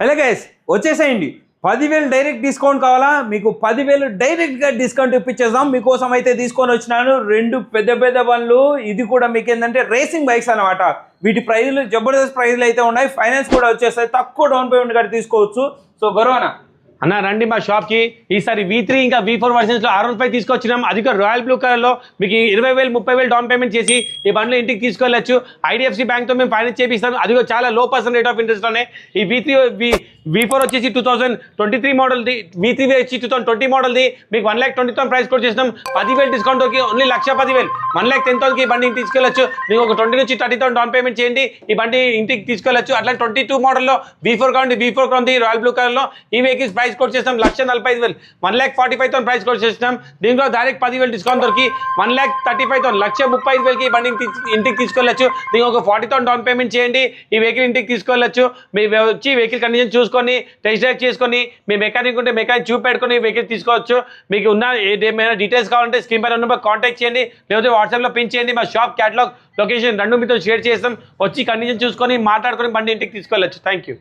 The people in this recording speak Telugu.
హలో గైస్ వచ్చేసేయండి. పదివేలు డైరెక్ట్ డిస్కౌంట్ కావాలా? మీకు పదివేలు డైరెక్ట్గా డిస్కౌంట్ ఇప్పించేద్దాం. మీకోసం అయితే తీసుకొని వచ్చినాను. రెండు పెద్ద పెద్ద బండ్లు. ఇది కూడా మీకు ఏంటంటే రేసింగ్ బైక్స్ అన్నమాట. వీటి ప్రైజులు జబర్దస్త్ ప్రైజులు అయితే ఉన్నాయి. ఫైనాన్స్ కూడా వచ్చేస్తాయి. తక్కువ డౌన్ పేమెంట్ కట్టి తీసుకోవచ్చు. సో గొరవనా. అన్న రండి మా షాప్కి. ఈసారి వీ త్రీ ఇంకా వీ ఫోర్ వర్షన్స్లో ఆరు రూపాయలు తీసుకొచ్చినాం. అది రాయల్ బ్లూ కలర్లో. మీకు ఇరవై వేలు ముప్పై వేలు డౌన్ పేమెంట్ చేసి ఈ బండ్లు ఇంటికి తీసుకెళ్ళచ్చు. ఐడిఎఫ్సి బ్యాంక్తో మేము ఫైనాన్స్ చేపిస్తాం. అది చాలా లో పర్సెంట్ రేట్ ఆఫ్ ఇంట్రెస్ట్లోనే ఈ V three V V four వచ్చేసి టూ థౌసండ్ ట్వంటీ త్రీ మోడల్ది. వీ త్రీ వచ్చి టూ థౌసండ్ ట్వంటీ మోడల్ది. మీకు one lakh twenty thousand price కూడా చేసినాం. పదివేలు డిస్కౌంట్ ఓన్లీ లక్ష పదివేలు. వన్ ల్యాక్ టెన్ థౌసండ్కి ఈ బండి ఇంటికి తీసుకెళ్ళచ్చు. మీకు ఒక ట్వంటీ నుంచి థర్టీ థౌసండ్ డౌన్ పేమెంట్ చేయండి. ఈ బండి ఇంటికి తీసుకెళ్ళచ్చు. అట్లా ట్వంటీ టూ మోడల్లో బీ ఫోర్ కావండి. బీ ఫోర్ కావండి. రాయల్ బ్లూ కలర్లో ఈ వెహికల్స్ ప్రైస్ కోట్ చేస్తాం లక్ష నలభై ఐదు వేలు. One lakh forty five thousand price quote చేసినాం. దీంట్లో డైరెక్ట్ పదివేలు డిస్కౌంట్ దొరికి one lakh thirty five thousand లక్ష ముప్పై ఐదు వేలకి ఈ బండి ఇంటికి ఇంటికి తీసుకెళ్ళచ్చు. దీనికి ఒక ఫార్టీ థౌసండ్ డౌన్ పేమెంట్ చేయండి. ఈ వెహికల్ ఇంటికి తీసుకెళ్ళచ్చు. మీ వచ్చి వెహికల్ కండిషన్ చూసుకొని టెస్ట్ డ్రైవ్ చేసుకొని మీ మెకానిక్ ఉంటే మెకానిక్ చూపెట్టుకొని వెహికల్ తీసుకోవచ్చు. మీకు ఉన్న ఏమైనా డీటెయిల్స్ కావాలంటే స్క్రీన్ పైన నెంబర్ కాంటాక్ట్ చేయండి. లేకపోతే వాట్సాప్లో పిన్ చేయండి. మా షాప్ క్యాటలాగ్ లొకేషన్ రెండు మీతో షేర్ చేస్తాం. వచ్చి కండిషన్ చూసుకొని మాట్లాడుకొని బండి ఇంటికి తీసుకెళ్ళచ్చు. Thank you